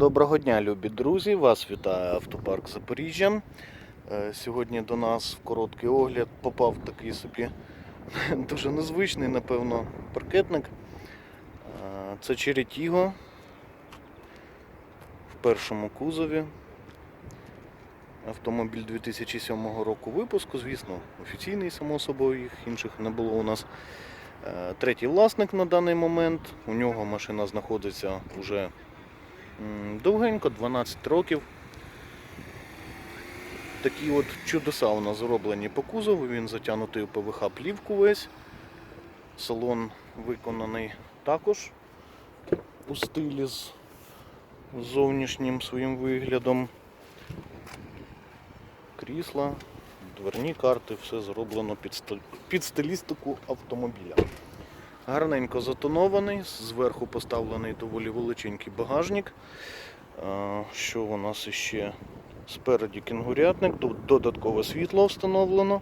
Доброго дня, любі друзі! Вас вітає автопарк Запоріжжя. Е, Сьогодні до нас в короткий огляд попав такий собі дуже незвичний, напевно, паркетник. Е, Це Черетіго в першому кузові. Автомобіль 2007 року випуску, звісно, офіційний, само собою, їх інших не було у нас. Е, Третій власник на даний момент. У нього машина знаходиться вже Довгенько, 12 років. Такі от чудеса у нас зроблені по кузову, він затягнутий у ПВХ плівку весь. Салон виконаний також у стилі з зовнішнім своїм виглядом. Крісла, дверні карти, все зроблено під, стилістику автомобіля. Гарненько затонований, зверху поставлений доволі величенький багажник. Що у нас іще? Спереді кінгурятник, до- додаткове світло встановлено.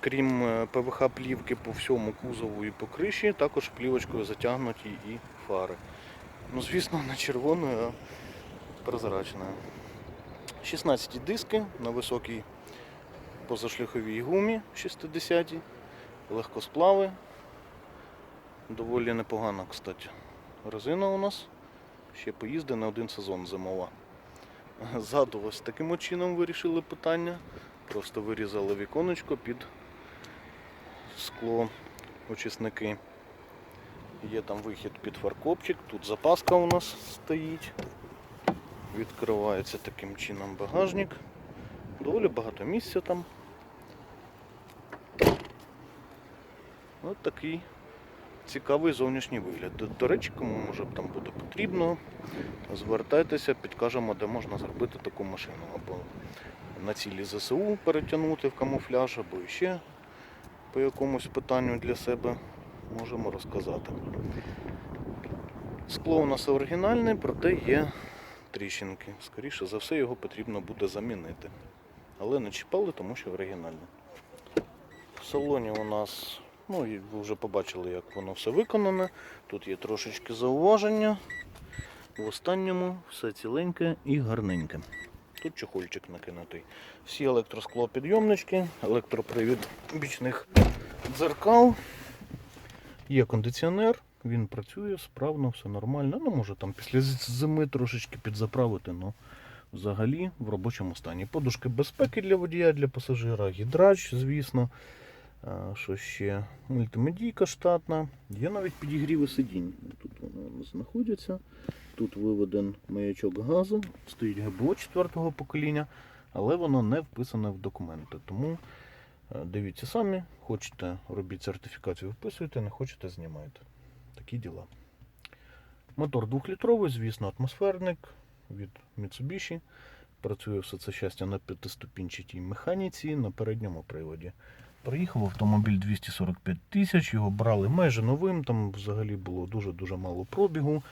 Крім е, ПВХ плівки по всьому кузову і по криші, також плівочкою затягнуті і фари. Ну, звісно, не червоною, а прозрачною. 16 диски на високій позашліховій гумі 60 легкосплави. Доволі непогана, кстати. Резина у нас. Ще поїзди на один сезон зимова. Ззаду ось таким чином вирішили питання. Просто вирізали віконечко під скло очисники. Є там вихід під фаркопчик, тут запаска у нас стоїть. Відкривається таким чином багажник. Доволі багато місця там. Ось такий цікавий зовнішній вигляд. До, до речі, кому може там буде потрібно, звертайтеся, підкажемо, де можна зробити таку машину. Або на цілі ЗСУ перетягнути в камуфляж, або ще по якомусь питанню для себе можемо розказати. Скло у нас оригінальне, проте є тріщинки. Скоріше за все, його потрібно буде замінити. Але не чіпали, тому що оригінальне. В салоні у нас, ну і ви вже побачили, як воно все виконане. Тут є трошечки зауваження. В останньому все ціленьке і гарненьке. Тут чохольчик накинутий. Всі електросклопідйомнички, електропривід бічних дзеркал. Є кондиціонер, він працює справно, все нормально. Ну, може там після зими трошечки підзаправити, але взагалі в робочому стані. Подушки безпеки для водія, для пасажира, гідрач, звісно. Що ще? Мультимедійка штатна. Є навіть підігріви сидінь. Тут воно знаходиться. Тут виведен маячок газу, стоїть ГБО 4-го покоління, але воно не вписане в документи. Тому е, дивіться самі, хочете робіть сертифікацію, вписуйте, не хочете знімайте. Такі діла. Мотор 2-літровий, звісно, атмосферник від Mitsubishi. Працює все це щастя на п'ятиступінчатій механіці на передньому приводі. Приїхав автомобіль 245 тисяч, його брали майже новим, там взагалі було дуже-дуже мало пробігу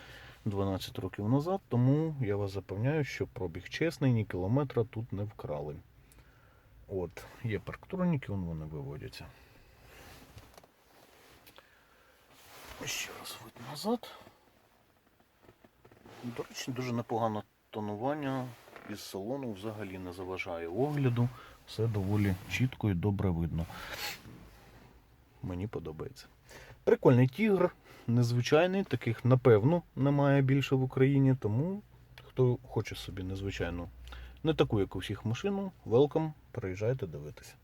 12 років назад, тому я вас запевняю, що пробіг чесний, ні кілометра тут не вкрали. От, є парктроніки, вон вони виводяться. Ще раз вид назад. До речі, дуже непогане тонування із салону взагалі не заважає огляду. Все доволі чітко і добре видно. Мені подобається. Прикольний тігр, незвичайний, таких напевно немає більше в Україні, тому хто хоче собі незвичайну, не таку, як у всіх машину, велкам, приїжджайте дивитися.